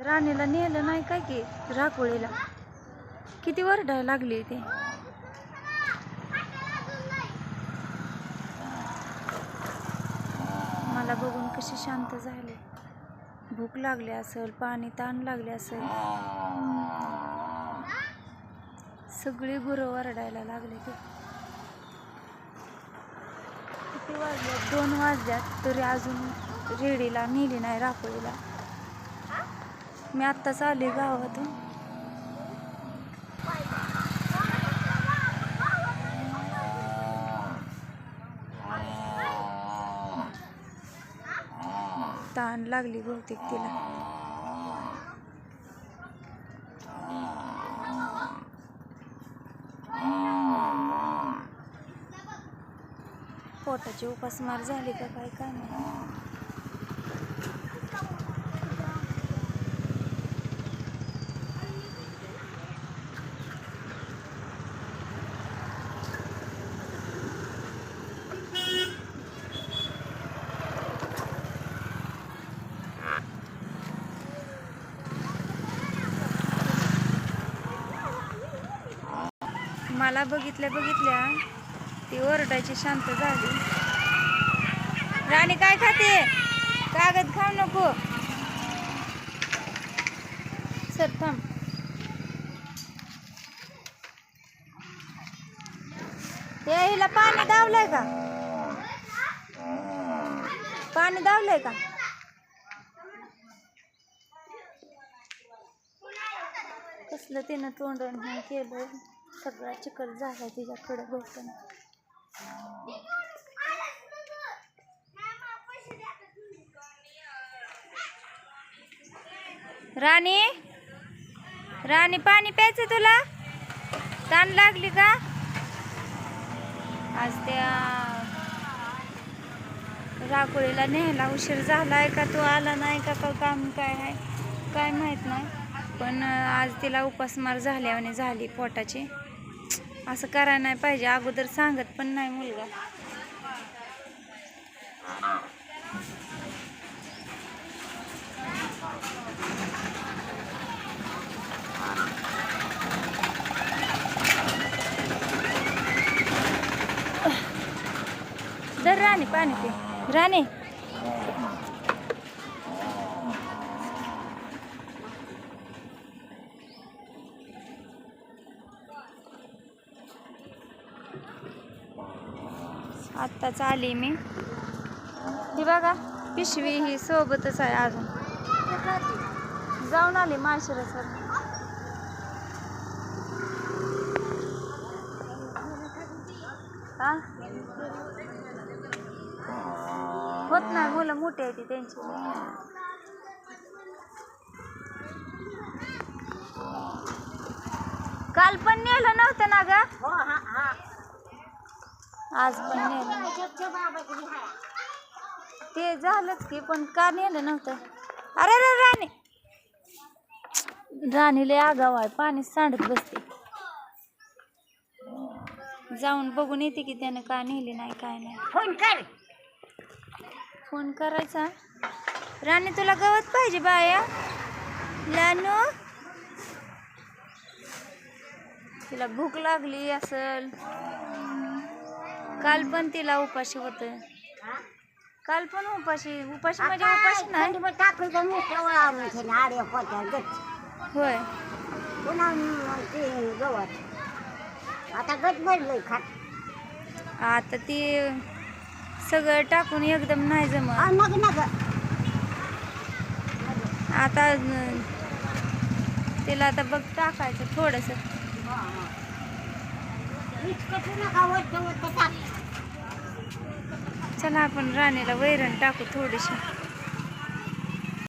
राणीला नेलं नाही काय की? राकोळीला किती वरडायला लागली ते. मला बघून कशी शांत झाले. भूक लागली असेल पाणी ताण लागले असेल. सगळी गुरं वरडायला लागले ते. किती वाजल्यात दोन वाजल्यात तरी अजून रेडीला नेली नाही राकोळीला मी आत्ताच आले गावातून. ताण लागली बहुतेक तिला. पोटाची उपासमार झाली का काय काय नाही मला बघितल्या बघितल्या ती ओरडायची शांत झाली. राणी काय खाते? कागद खाऊ नको. सर थांब. ते हिला पाणी दावलंय का? पाणी दावलंय का? कसलं तिनं तोंड केलं सगळा चिकल झाला तिच्याकडे हो बघताना राणी? राणी पाणी प्यायचं तुला? ताण लागली का? आज त्या राकोळीला न्यायला उशीर झालाय का? तू आला नाही का? का काम काय आहे? काय माहीत नाही. पण आज तिला उपासमार झाल्याने झाली पोटाची. असं करायला नाही पाहिजे. अगोदर सांगत पण नाही मुलगा. दर राणी पाणी ते राणी. आत्ताच आली मी. ही बघा पिशवी ही सोबतच आहे अजून. जाऊन आली माशिर सर होत नाही मुलं मोठी आहे ती त्यांची. काल पण नेलं नव्हतं ना ग? आज पण नेलं. ते झालंच की पण का नेलं नव्हतं? अरे रे राणी! राणीले आगाव आहे पाणी सांडत बसते. जाऊन बघून येते की त्याने का नेली नाही काय नाही. फोन कर. फोन करायचा? राणी तुला गवत पाहिजे बाया? लानू? तिला भूक लागली असल. काल पण तिला उपाशी होत. काल पण उपाशी उपाशी म्हणजे उपाशी नाही. होय. पुन्हा ते गवत. आता गच भरलंय खात. आता ती सगळं टाकून एकदम नाही जमत. नग आता तिला आता बघ टाकायचं थोडस इतकं नका वरचं वरचं टाक चला आपण राणीला वैरण टाकू थोडीशी.